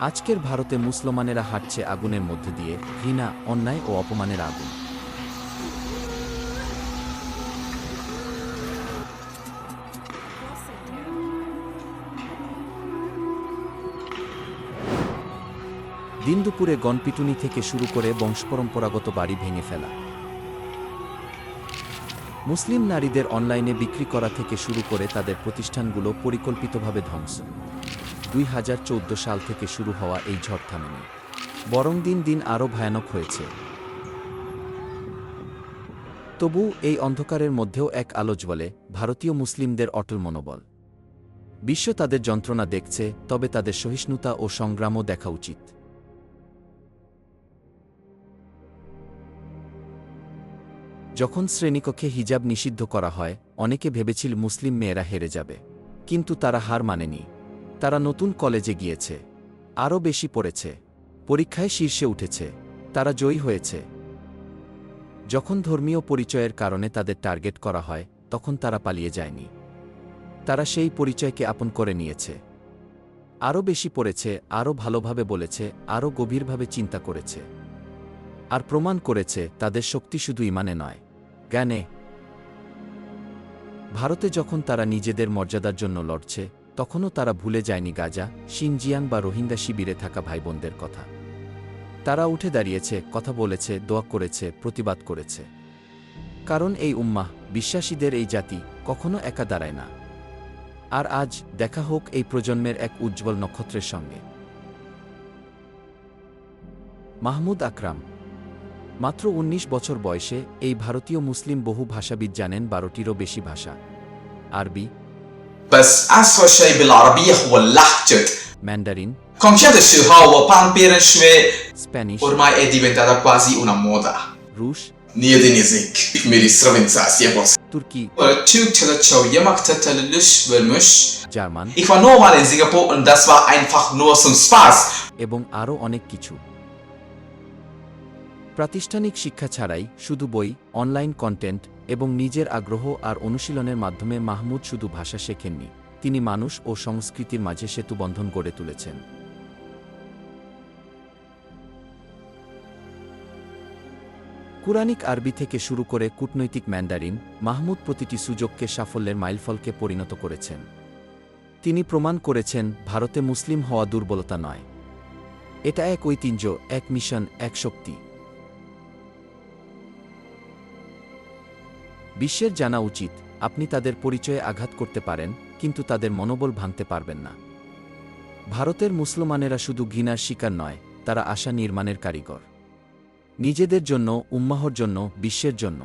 আজকের ভারতে মুসলমানেরা হাঁটছে আগুনের মধ্য দিয়ে, ঘৃণা, অন্যায় ও অপমানের আগুন। দিন দুপুরে গণপিটুনি থেকে শুরু করে বংশপরম্পরাগত বাড়ি ভেঙে ফেলা। মুসলিম নারীদের অনলাইনে বিক্রি করা থেকে শুরু করে তাদের প্রতিষ্ঠানগুলো পরিকল্পিতভাবে ধ্বংস। দুই হাজার চৌদ্দ সাল থেকে শুরু হওয়া এই ঝড় থামেনি বরং দিন দিন আরও ভয়ানক হয়েছে। তবু এই অন্ধকারের মধ্যেও এক আলো জ্বলে ভারতীয় মুসলিমদের অটল মনোবল। বিশ্ব তাদের যন্ত্রণা দেখছে, তবে তাদের সহিষ্ণুতা ও সংগ্রামও দেখা উচিত। যখন শ্রেণীকক্ষে হিজাব নিষিদ্ধ করা হয়, অনেকে ভেবেছিল মুসলিম মেয়েরা হেরে যাবে। কিন্তু তারা হার মানেনি। তারা নতুন কলেজে গিয়েছে। আরও বেশি পড়েছে। পরীক্ষায় শীর্ষে উঠেছে। তারা জয়ী হয়েছে। যখন ধর্মীয় পরিচয়ের কারণে তাদের টার্গেট করা হয়, তখন তারা পালিয়ে যায়নি। তারা সেই পরিচয়কে আপন করে নিয়েছে। আরও বেশি পড়েছে, আরও ভালোভাবে বলেছে, আরও গভীরভাবে চিন্তা করেছে। আর প্রমাণ করেছে, তাদের শক্তি শুধু ইমানে নয়, জ্ঞানে। ভারতে যখন তারা নিজেদের মর্যাদার জন্য লড়ছে তখনও তারা ভুলে যায়নি গাজা শিনজিয়াং বা রোহিঙ্গা শিবিরে থাকা ভাই বোনদের কথা। তারা উঠে দাঁড়িয়েছে, কথা বলেছে, দোয়া করেছে, প্রতিবাদ করেছে। কারণ এই উম্মাহ, বিশ্বাসীদের এই জাতি কখনো একা দাঁড়ায় না। আর আজ দেখা হোক এই প্রজন্মের এক উজ্জ্বল নক্ষত্রের সঙ্গে। মাহমুদ আকরাম। মাত্র ১৯ বছর বয়সে এই ভারতীয় মুসলিম বহু ভাষাবিদ জানেন বারোটিরও বেশি ভাষা। আরবি بس اصحا شای بالعربی خوه لحجت. مندرین. کنکیت شوها و پان پیرن شوه. سپانیش. ورمای ایدی بین تادا اونا مودا روش. نیو دینیزیک ایک میری سرمین ساسی باس ترکی. ورد چو چلا چو یمک تتل لش برمش جرمان ایک وانو مال این زیگا پو اندس با این فاق نو سن سپاس. ایبون آرو آنک کیچو. প্রাতিষ্ঠানিক শিক্ষা ছাড়াই শুধু বই, অনলাইন কন্টেন্ট এবং নিজের আগ্রহ আর অনুশীলনের মাধ্যমে মাহমুদ শুধু ভাষা শেখেননি, তিনি মানুষ ও সংস্কৃতির মাঝে সেতুবন্ধন গড়ে তুলেছেন। কুরানিক আরবি থেকে শুরু করে কূটনৈতিক ম্যান্ডারিন, মাহমুদ প্রতিটি সুযোগকে সাফল্যের মাইলফলকে পরিণত করেছেন। তিনি প্রমাণ করেছেন, ভারতে মুসলিম হওয়া দুর্বলতা নয়। এটা এক ঐতিহ্য, এক মিশন, এক শক্তি। বিশ্বের জানা উচিত, আপনি তাদের পরিচয়ে আঘাত করতে পারেন, কিন্তু তাদের মনোবল ভাঙতে পারবেন না। ভারতের মুসলমানেরা শুধু ঘৃণার শিকার নয়, তারা আশা নির্মাণের কারিগর। নিজেদের জন্য, উম্মাহর জন্য, বিশ্বের জন্য।